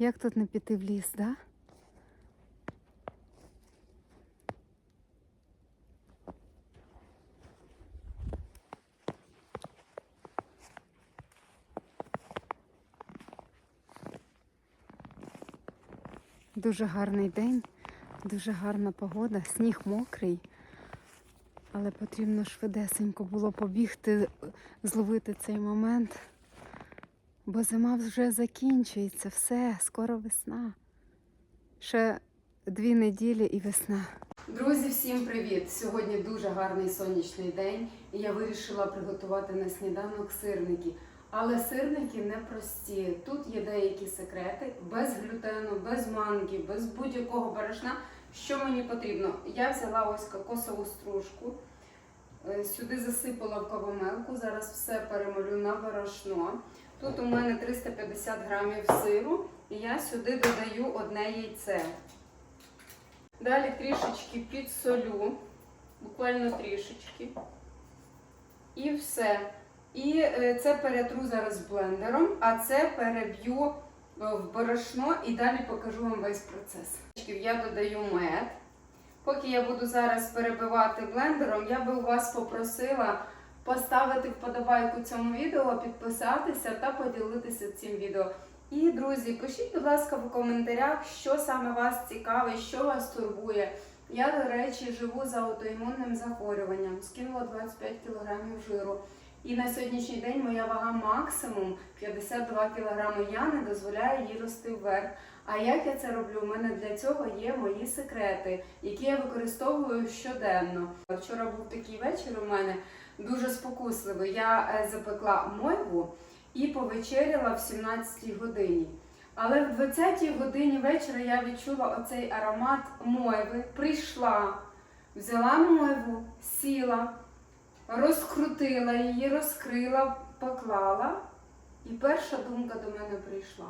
Як тут не піти в ліс, да? Дуже гарний день, дуже гарна погода, сніг мокрий, але потрібно швидесенько було побігти, зловити цей момент. Бо зима вже закінчується, все, скоро весна. Ще дві неділі і весна. Друзі, всім привіт! Сьогодні дуже гарний сонячний день, і я вирішила приготувати на сніданок сирники. Але сирники не прості. Тут є деякі секрети, без глютену, без манки, без будь-якого борошна. Що мені потрібно? Я взяла ось кокосову стружку, е, сюди засипала в кавомелку, зараз все перемолю на борошно. Тут у мене 350 грамів сиру, і я сюди додаю одне яйце. Далі трішечки підсолю, буквально трішечки. І все. І е, це перетру зараз блендером, а це переб'ю е, в борошно і далі покажу вам весь процес. Я додаю мед. Поки я буду зараз перебивати блендером, я би у вас попросила поставити вподобайку цьому відео, підписатися та поділитися цим відео. І, друзі, пишіть, будь ласка, в коментарях, що саме вас цікавить, що вас турбує. Я, до речі, живу з аутоімунним захворюванням, скинула 25 кг жиру. І на сьогоднішній день моя вага максимум 52 кг. Я не дозволяю їй рости вверх. А як я це роблю? У мене для цього є мої секрети, які я використовую щоденно. Вчора був такий вечір у мене дуже спокусливий. Я е, запекла мойву і повечеряла в 17-й годині. Але в 20-й годині вечора я відчула оцей аромат мойви, прийшла, взяла мойву, сіла, розкрутила її, розкрила, поклала. І перша думка до мене прийшла: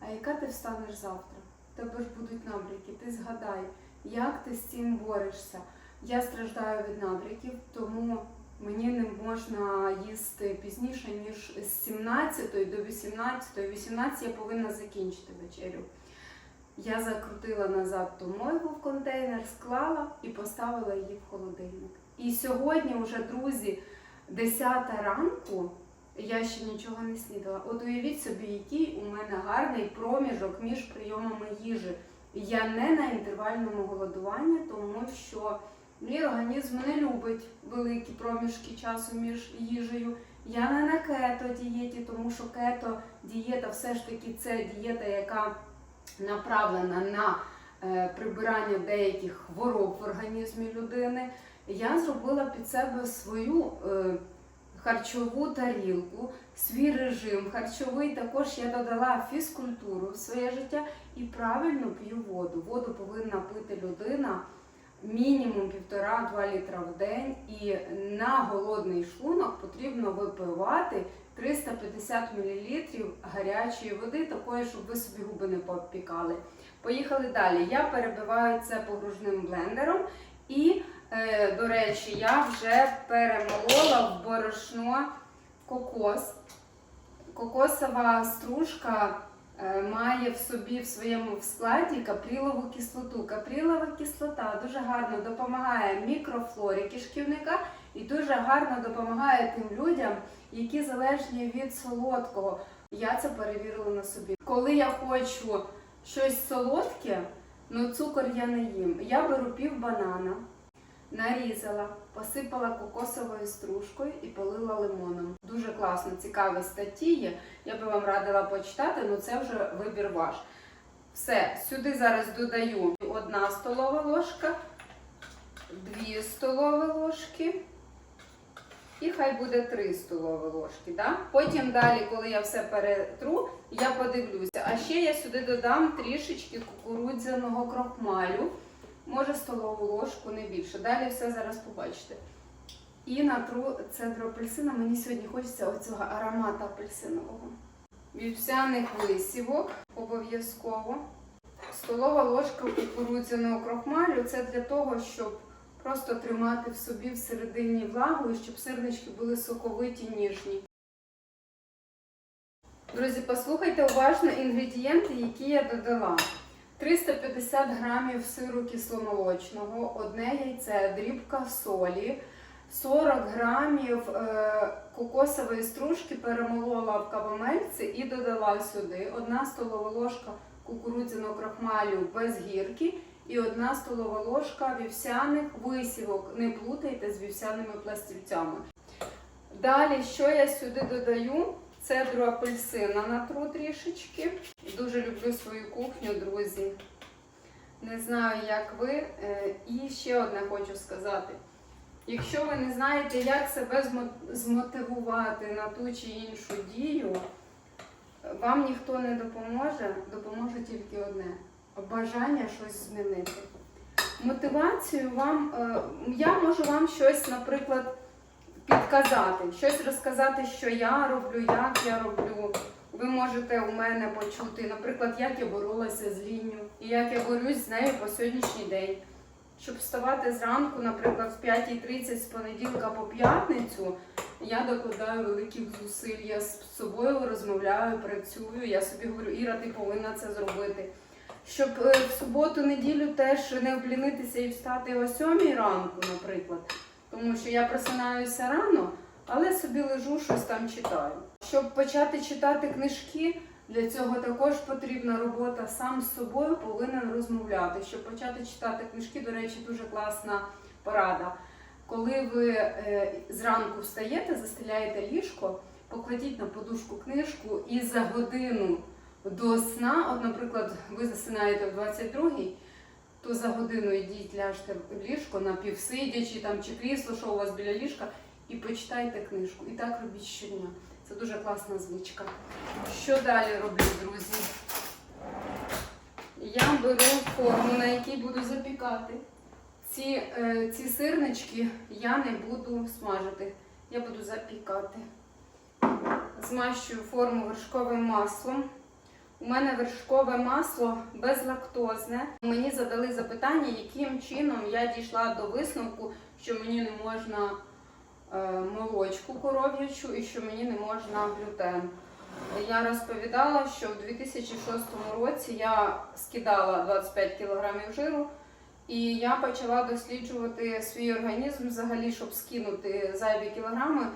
а яка ти встанеш завтра? Тебе ж будуть набряки, ти згадай, як ти з цим борешся. Я страждаю від набряків, тому мені не можна їсти пізніше, ніж з 17 до 18. 18 я повинна закінчити вечерю. Я закрутила назад ту мойву в контейнер, склала і поставила її в холодильник. І сьогодні, вже, друзі, 10 ранку, я ще нічого не снідала. От уявіть собі, який у мене гарний проміжок між прийомами їжі. Я не на інтервальному голодуванні, тому що мій організм не любить великі проміжки часу між їжею. Я не на кето дієті, тому що кето дієта все ж таки це дієта, яка направлена на е, прибирання деяких хвороб в організмі людини. Я зробила під себе свою е, харчову тарілку, свій режим харчовий. Також я додала фізкультуру в своє життя і правильно п'ю воду. Воду повинна пити людина мінімум 1,5-2 літра в день, і на голодний шлунок потрібно випивати 350 мл гарячої води, такої, щоб ви собі губи не попікали. Поїхали далі. Я перебиваю це погружним блендером. І, до речі, я вже перемолола в борошно кокос. Кокосова стружка е, має в собі в своєму складі каприлову кислоту. Каприлова кислота дуже гарно допомагає мікрофлорі кишківника і дуже гарно допомагає тим людям, які залежні від солодкого. Я це перевірила на собі. Коли я хочу щось солодке, ну цукор я не їм. Я беру пів банана, нарізала, посипала кокосовою стружкою і полила лимоном. Дуже класно, цікаві статті є. Я би вам радила почитати, але це вже вибір ваш. Все, сюди зараз додаю одна столова ложка, дві столові ложки. І хай буде 3 столові ложки. Да? Потім далі, коли я все перетру, я подивлюся. А ще я сюди додам трішечки кукурудзяного крохмалю. Може столову ложку, не більше. Далі все зараз побачите. І натру цедру апельсина. Мені сьогодні хочеться оцього аромату апельсинового. Вівсяних висівок обов'язково. Столова ложка кукурудзяного крохмалю це для того, щоб просто тримати в собі всередині влагу і щоб сирнички були соковиті, ніжні. Друзі, послухайте уважно інгредієнти, які я додала. 350 грамів сиру кисломолочного, одне яйце, дрібка солі, 40 грамів е, кокосової стружки перемолола в кавомельці і додала сюди. Одна столова ложка кукурудзяного крахмалю без гірки і одна столова ложка вівсяних висівок. Не плутайте з вівсяними пластівцями. Далі, що я сюди додаю? Цедру апельсина натру трішечки. Дуже люблю свою кухню, друзі. Не знаю, як ви. Е, І ще одне хочу сказати. Якщо ви не знаєте, як себе змотивувати на ту чи іншу дію, вам ніхто не допоможе, допоможе тільки одне бажання щось змінити. Мотивацію вам, е, я можу вам щось, наприклад, підказати, щось розказати, що я роблю, як я роблю. Ви можете у мене почути, наприклад, як я боролася з лінню і як я борюсь з нею по сьогоднішній день. Щоб вставати зранку, наприклад, в 5.30 з понеділка по п'ятницю, я докладаю великих зусиль. Я з собою розмовляю, працюю. Я собі говорю, Іра, ти повинна це зробити. Щоб е, в суботу, неділю теж не облінитися і встати о 7 ранку, наприклад. Тому що я просинаюся рано, але собі лежу, щось там читаю. Щоб почати читати книжки, для цього також потрібна робота сам з собою повинен розмовляти. Щоб почати читати книжки, до речі, дуже класна порада. Коли ви е, зранку встаєте, застеляєте ліжко, покладіть на подушку книжку і за годину до сна, от, наприклад, ви засинаєте в 22-й, то за годину йдіть, ляжте в ліжко напівсидячи там чи крісло, що у вас біля ліжка, і почитайте книжку. І так робіть щодня. Це дуже класна звичка. Що далі роблю, друзі? Я беру форму, на якій буду запікати. Ці, е, ці сирнички я не буду смажити, я буду запікати. Змащую форму вершковим маслом. У мене вершкове масло безлактозне. Мені задали запитання, яким чином я дійшла до висновку, що мені не можна е, молочку коров'ячу і що мені не можна глютен. Я розповідала, що в 2006 році я скидала 25 кг жиру, і я почала досліджувати свій організм взагалі, щоб скинути зайві кілограми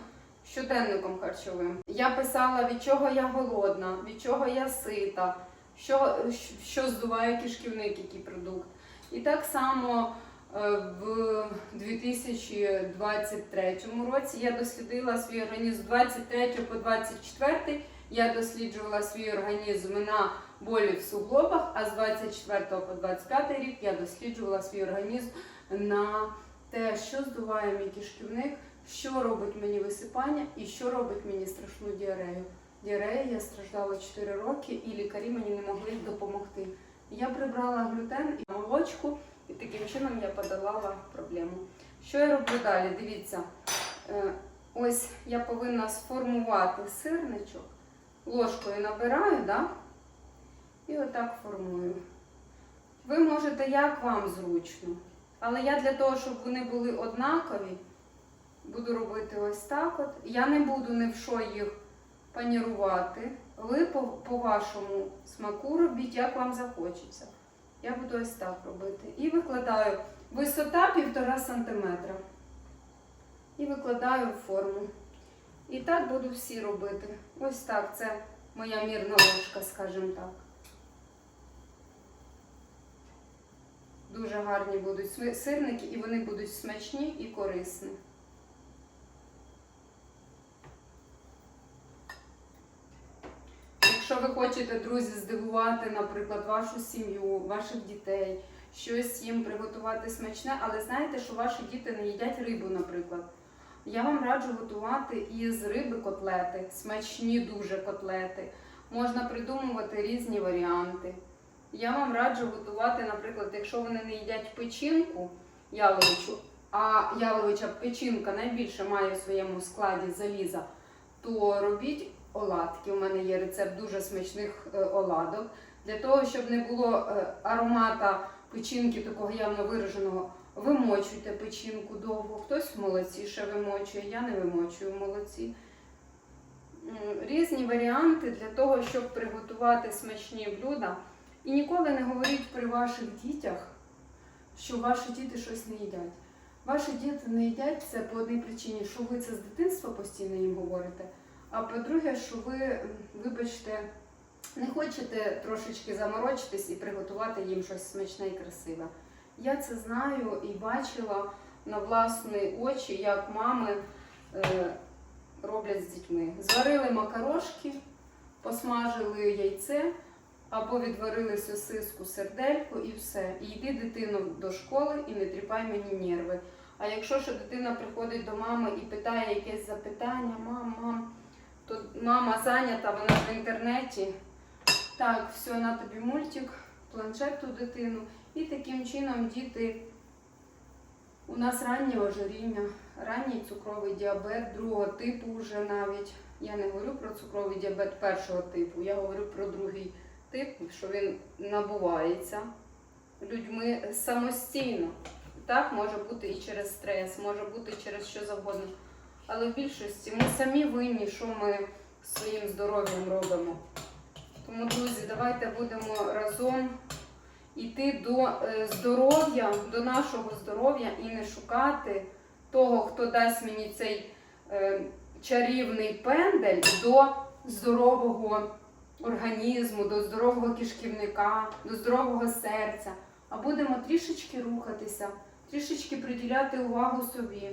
щоденником харчовим. Я писала, від чого я голодна, від чого я сита, що, що здуває кишківник, який продукт. І так само е, в 2023 році я дослідила свій організм з 23 по 24. Я досліджувала свій організм на болі в суглобах, а з 24 по 25 рік я досліджувала свій організм на те, що здуває мій кишківник, що робить мені висипання і що робить мені страшну діарею. Діарею я страждала 4 роки, і лікарі мені не могли допомогти. Я прибрала глютен і молочку, і таким чином я подолала проблему. Що я роблю далі? Дивіться, е, ось я повинна сформувати сирничок, ложкою набираю, да? і отак формую. Ви можете як вам зручно. Але я для того, щоб вони були однакові, буду робити ось так от. Я не буду ні в що їх панірувати. Ви по, по вашому смаку робіть, як вам захочеться. Я буду ось так робити. І викладаю висота 1,5 см. І викладаю форму. І так буду всі робити. Ось так. Це моя мірна ложка, скажімо так. Дуже гарні будуть сирники, і вони будуть смачні і корисні. Якщо ви хочете, друзі, здивувати, наприклад, вашу сім'ю, ваших дітей, щось їм приготувати смачне, але знаєте, що ваші діти не їдять рибу, наприклад. Я вам раджу готувати із риби котлети, смачні дуже котлети. Можна придумувати різні варіанти. Я вам раджу готувати, наприклад, якщо вони не їдять печінку яловичу, а яловича печінка найбільше має в своєму складі заліза, то робіть оладки. У мене є рецепт дуже смачних е, оладок. Для того, щоб не було е, аромата печінки такого явно вираженого, вимочуйте печінку довго. Хтось ще вимочує, я не вимочую в молоці. м, різні варіанти для того, щоб приготувати смачні блюда. І ніколи не говоріть при ваших дітях, що ваші діти щось не їдять. Ваші діти не їдять це по одній причині, що ви це з дитинства постійно їм говорите. А по-друге, що ви, вибачте, не хочете трошечки заморочитись і приготувати їм щось смачне і красиве. Я це знаю і бачила на власні очі, як мами е, роблять з дітьми. Зварили макарошки, посмажили яйце або відварили сосиску, сердельку і все. І йди дитину до школи і не тріпай мені нерви. А якщо що дитина приходить до мами і питає якесь запитання, мам, мам, то мама зайнята, вона в інтернеті. Так, все, на тобі мультик, планшет ту дитину. І таким чином діти у нас раннє ожиріння, ранній цукровий діабет другого типу вже навіть. Я не говорю про цукровий діабет першого типу, я говорю про другий тип, що він набувається людьми самостійно. Так, може бути і через стрес, може бути через що завгодно. Але в більшості ми самі винні, що ми своїм здоров'ям робимо. Тому, друзі, давайте будемо разом йти до е, здоров'я, до нашого здоров'я і не шукати того, хто дасть мені цей е, чарівний пендель до здорового організму, до здорового кишківника, до здорового серця. А будемо трішечки рухатися, трішечки приділяти увагу собі.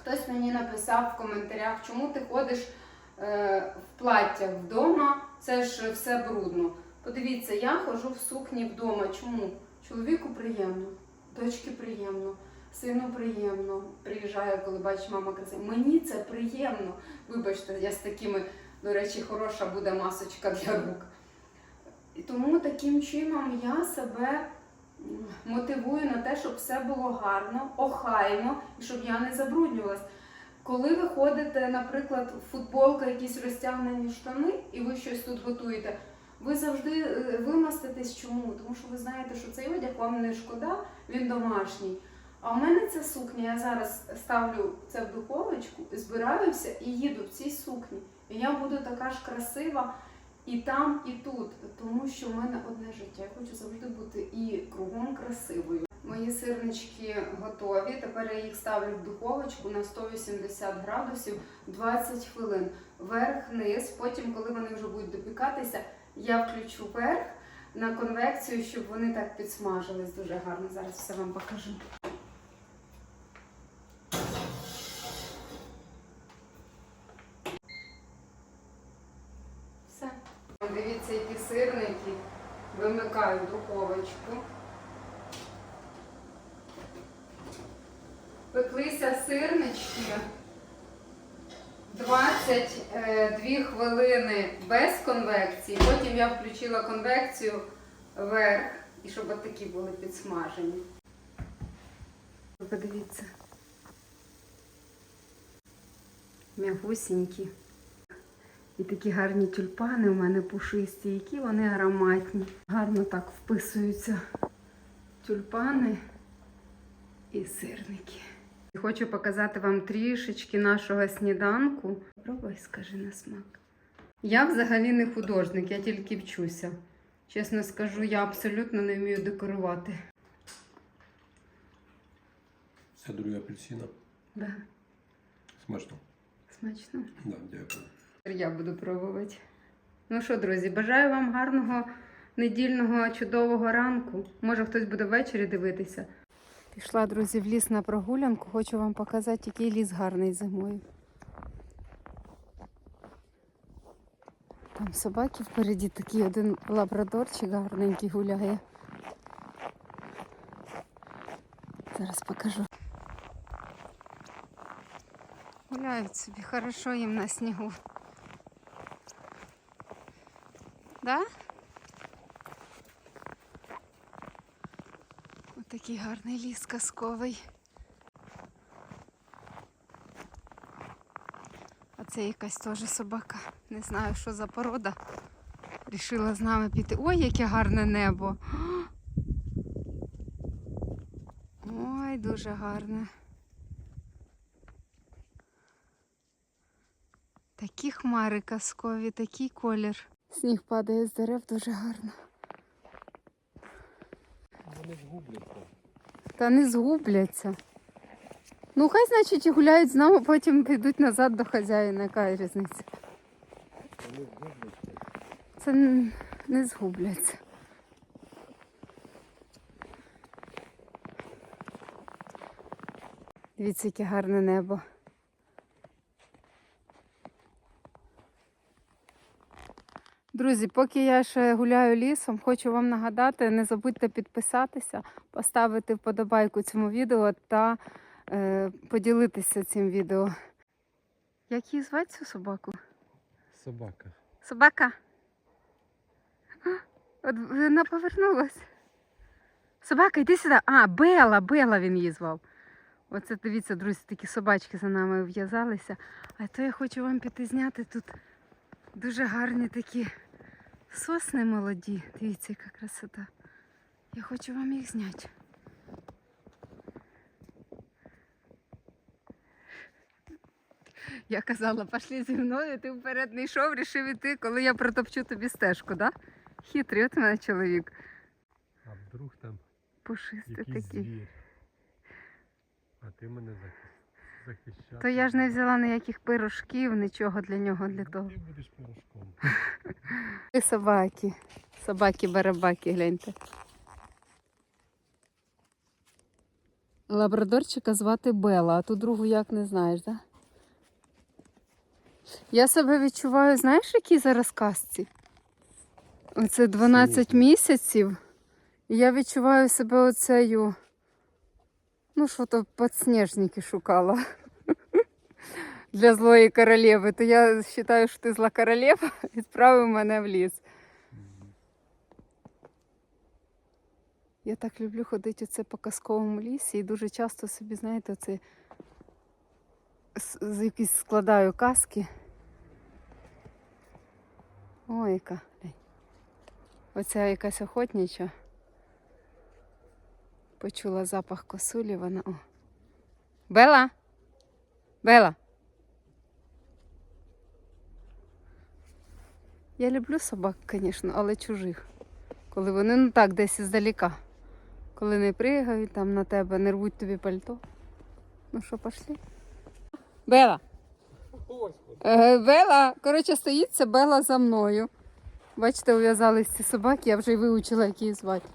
Хтось мені написав в коментарях, чому ти ходиш е, в платтях вдома, це ж все брудно. Подивіться, я ходжу в сукні вдома. Чому? Чоловіку приємно, дочки приємно, сину приємно. Приїжджає, коли бачить мама красива. Мені це приємно. Вибачте, я з такими, до речі, хороша буде масочка для рук. І тому таким чином я себе мотивую на те, щоб все було гарно, охайно і щоб я не забруднювалась. Коли ви ходите, наприклад, в футболка, якісь розтягнені штани, і ви щось тут готуєте, ви завжди е, вимаститесь чому? Тому що ви знаєте, що цей одяг вам не шкода, він домашній. А у мене ця сукня, я зараз ставлю це в духовочку, збираюся і їду в цій сукні. І я буду така ж красива і там, і тут, тому що в мене одне життя. Я хочу завжди бути і кругом красивою. Мої сирнички готові. Тепер я їх ставлю в духовочку на 180 градусів 20 хвилин. Вверх-вниз. Потім, коли вони вже будуть допікатися, я включу вверх на конвекцію, щоб вони так підсмажились дуже гарно. Зараз все вам покажу. Вимикаю духовочку. Пеклися сирнички 22 хвилини без конвекції. Потім я включила конвекцію вверх, і щоб от такі були підсмажені. Подивіться. М'ягусінькі. І такі гарні тюльпани у мене пушисті, які вони ароматні. Гарно так вписуються тюльпани і сирники. Хочу показати вам трішечки нашого сніданку. Пробуй, скажи на смак. Я взагалі не художник, я тільки вчуся. Чесно скажу, я абсолютно не вмію декорувати. Це друге апельсина. Да, Смачно. смачно. Да, дякую. Я буду пробувати. Ну що, друзі, бажаю вам гарного недільного чудового ранку. Може, хтось буде ввечері дивитися. Пішла, друзі, в ліс на прогулянку. Хочу вам показати, який ліс гарний зимою. Там собаки впереді такий один лабрадорчик гарненький гуляє. Зараз покажу. Гуляють собі, хорошо їм на снігу. Да? Отакий гарний ліс казковий. А це якась теж собака. Не знаю, що за порода. Рішила з нами піти. Ой, яке гарне небо. Ой, дуже гарне. Такі хмари казкові, такий колір. Сніг падає з дерев дуже гарно. Вони згубляться. Та не згубляться. Ну, хай, значить, і гуляють з нами, потім підуть назад до хазяїна. Яка різниця? Вони згубляться. Це не згубляться. Дивіться, яке гарне небо. Друзі, поки я ще гуляю лісом, хочу вам нагадати, не забудьте підписатися, поставити вподобайку цьому відео та е, поділитися цим відео. Як її звати цю собаку? Собака. Собака. А, От вона повернулась. Собака, йди сюди. А, Бела, Бела він її звав. Оце дивіться, друзі, такі собачки за нами в'язалися. А то я хочу вам піти зняти тут дуже гарні такі сосни молоді. Дивіться, яка красота. Я хочу вам їх зняти. Я казала, пошли зі мною, ти вперед не йшов, рішив іти, коли я протопчу тобі стежку, да? Хитрий, от мене чоловік. А вдруг там Пушистий такий. звір. А ти мене захис- захищати. То я ж не взяла ніяких пирожків, нічого для нього, для того. Ти будеш пирожком. І собаки. Собаки-барабаки, гляньте. Лабрадорчика звати Бела, а ту другу як не знаєш, так? Да? Я себе відчуваю, знаєш, які зараз казці? Оце 12 місяців. І я відчуваю себе оцею. Ну, що то підсніжники шукала. Для злої королеви. То я вважаю, що ти зла королева, і відправив мене в ліс. Я так люблю ходити оце по казковому лісі і дуже часто собі, знаєте, оце з якісь складаю казки. Ой, яка. Оця якась охотнича. Почула запах косулі, вона. О. Бела! Бела! Я люблю собак, звісно, але чужих. Коли вони ну так десь іздаліка. Коли не пригають там на тебе, не рвуть тобі пальто. Ну що, пошли? Бела. Е, Бела, коротше, стоїть це Бела за мною. Бачите, ув'язались ці собаки, я вже й вивчила, як її звати.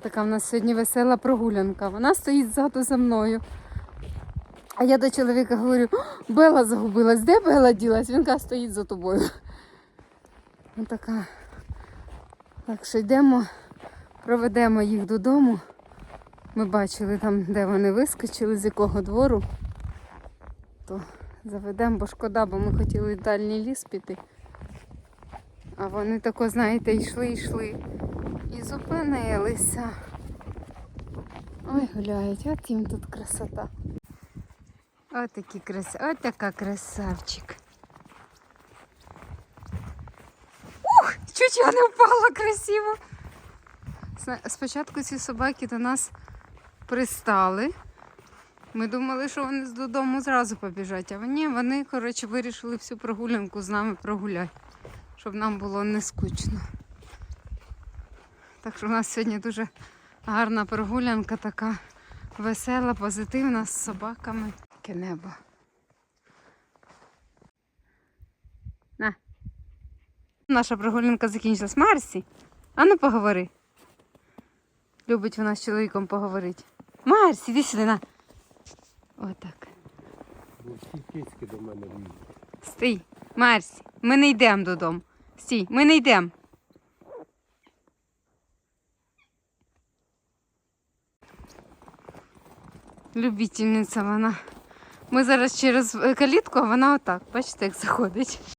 Така в нас сьогодні весела прогулянка. Вона стоїть ззаду за мною. А я до чоловіка говорю, Бела загубилась. Де Бела ділась? Він каже, стоїть за тобою. Ну така. Так що йдемо, проведемо їх додому. Ми бачили там, де вони вискочили, з якого двору. То заведемо, бо шкода, бо ми хотіли дальній ліс піти. А вони тако, знаєте, йшли, йшли і зупинилися. Ой, гуляють, от їм тут красота. От такі краса, от така красавчик. Ух, чуть я не впала красиво. Спочатку ці собаки до нас пристали. Ми думали, що вони додому зразу побіжать, а вони, вони коротше, вирішили всю прогулянку з нами прогуляти, щоб нам було не скучно. Так що у нас сьогодні дуже гарна прогулянка, така весела, позитивна з собаками. Таке небо. На. Наша прогулянка закінчилась. Марсі, а ну поговори. Любить вона з чоловіком поговорити. Марсі, іди сюди на. Отак. Стій, Марсі, ми не йдемо додому. Стій, ми не йдемо. Любительниця вона. Ми зараз через е, калітку, а вона отак. Бачите, як заходить.